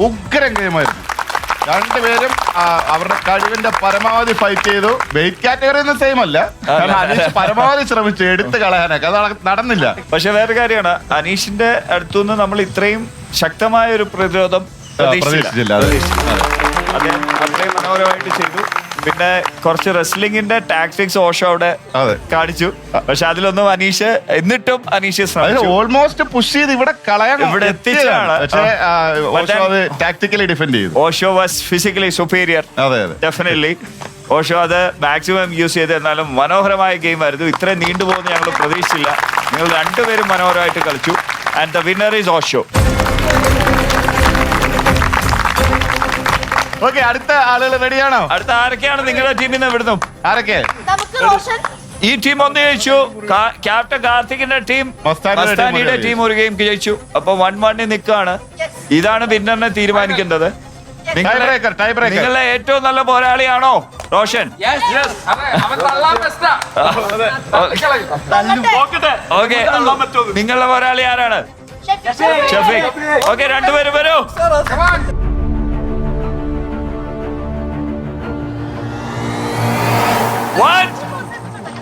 ഉഗ്രൻ ഗെയിമായിരുന്നു രണ്ടുപേരും അവരുടെ കഴിവിന്റെ പരമാവധി ഫൈറ്റ് ചെയ്തു. വെയിറ്റ് കാറ്റഗറി ഒന്നും സെയിം അല്ല. അനീഷ് പരമാവധി ശ്രമിച്ചു എടുത്തു കളയാനൊക്കെ. അത് നട- നടന്നില്ല. പക്ഷെ വേറെ കാര്യമാണ്. അനീഷിന്റെ അടുത്തുനിന്ന് നമ്മൾ ഇത്രയും ശക്തമായ ഒരു പ്രതിരോധം പ്രതീക്ഷിച്ചില്ല, അത്രയും മനോഹരമായിട്ട് ചെയ്തു. പിന്നെ കുറച്ച് റെസ്ലിംഗിന്റെ ടാക്ടിക്സ് ഓഷോ അവിടെ അതെ. കാണിച്ചു. പക്ഷെ അതിലൊന്നും അനീഷ് എന്നിട്ടും അനീഷ് ശ്രമിച്ചു. ഓൾമോസ്റ്റ് പുഷ് ചെയ്ത് ഇവിടെ കളയാൻ ഇവിടെ എത്തിച്ചാണ് എത്തിച്ചതാണ്. പക്ഷേ ആ, ഓഷോ അത് ടാക്ടിക്കലി ഡിഫെൻഡ് ചെയ്തു. ഓഷോ വാസ് ഫിസിക്കലി സുപ്പീരിയർ അതെ അതെ. ഡെഫിനറ്റ്ലി ഓഷോ അത് മാക്സിമം യൂസ് ചെയ്ത് എന്നാലും മനോഹരമായ ഗെയിം ആയിരുന്നു. ഇത്രയും നീണ്ടുപോകുന്ന ഞങ്ങൾ പ്രതീക്ഷിച്ചില്ല. നിങ്ങൾ രണ്ടുപേരും മനോഹരമായിട്ട് കളിച്ചു. And the winner is Osho okay അടുത്ത ആളുകൾ റെഡിയാണോ അടുത്ത ആരൊക്കെയാണ് നിങ്ങളുടെ ടീമിൽ നിന്ന് വിടുന്നു ആരൊക്കെ? നമുക്ക് റോഷൻ. ഈ ടീം ഒന്ന് ജയിച്ചു. ക്യാപ്റ്റൻ കാർത്തികിന്റെ ടീം മസ്താനിയുടെ ടീം ഒരു ഗെയിം ജയിച്ചു. അപ്പൊ വൺ വണ്ണി നിൽക്കുകയാണ്. ഇതാണ് വിന്നറിനെ തീരുമാനിക്കേണ്ടത്. ടൈ ബ്രേക്കർ ടൈ ബ്രേക്കർ നിങ്ങളെ ഏറ്റവും നല്ല പോരാളിയാണോ റോഷൻ? ഓക്കെ നിങ്ങളുടെ പോരാളി ആരാണ്? ഷഫീഖ്. ഓക്കെ രണ്ടുപേരും വരൂ.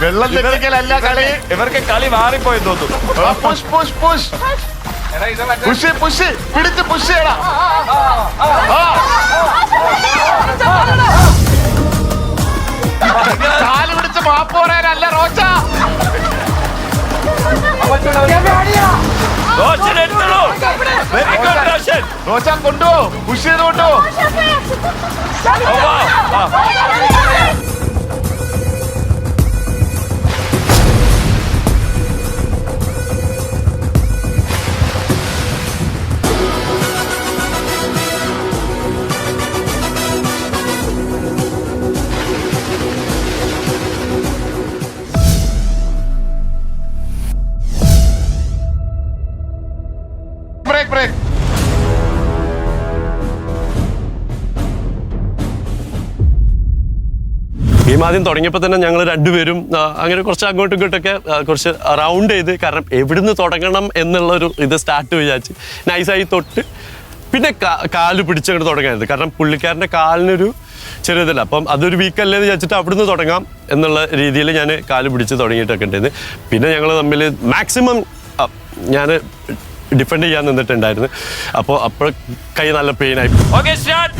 വെള്ളം തെറ്റിക്കലല്ല കളി. ഇവർക്ക് കളി മാറിപ്പോയി തോന്നുന്നു. Push push push. Push push. പിടിച്ച് പുഷ് ചെയ്യടാ. ആ. കാൽ പിടിച്ച് മാപ്പ് പറയാനല്ല റോച്ച. റോച്ച. കൊണ്ടോ പുഷ് ചെയ്ത് കൊണ്ടോ ഗെയിം ആദ്യം തുടങ്ങിയപ്പോൾ തന്നെ ഞങ്ങൾ രണ്ടുപേരും അങ്ങനെ കുറച്ച് അങ്ങോട്ടും ഇങ്ങോട്ടൊക്കെ കുറച്ച് റൗണ്ട് ചെയ്ത് കാരണം എവിടുന്ന് തുടങ്ങണം എന്നുള്ള ഒരു ഇത് സ്റ്റാർട്ട് വിചാരിച്ച് നൈസായി തൊട്ട് പിന്നെ കാൽ പിടിച്ചങ്ങോട്ട് തുടങ്ങായിരുന്നു കാരണം പുള്ളിക്കാരന്റെ കാലിനൊരു ചെറിയതല്ല. അപ്പം അതൊരു വീക്കല്ലേ എന്ന് വിചാരിച്ചിട്ട് അവിടുന്ന് തുടങ്ങാം എന്നുള്ള രീതിയിൽ ഞാൻ കാൽ പിടിച്ച് തുടങ്ങിയിട്ടൊക്കെ ഉണ്ടായിരുന്നു പിന്നെ ഞങ്ങൾ തമ്മിൽ മാക്സിമം ഞാൻ ഡിഫെൻഡ് ചെയ്യാൻ നിന്നിട്ടുണ്ടായിരുന്നു. അപ്പോൾ അപ്പോൾ കൈ നല്ല പെയിനായി ഓക്കെ സ്റ്റാർട്ട്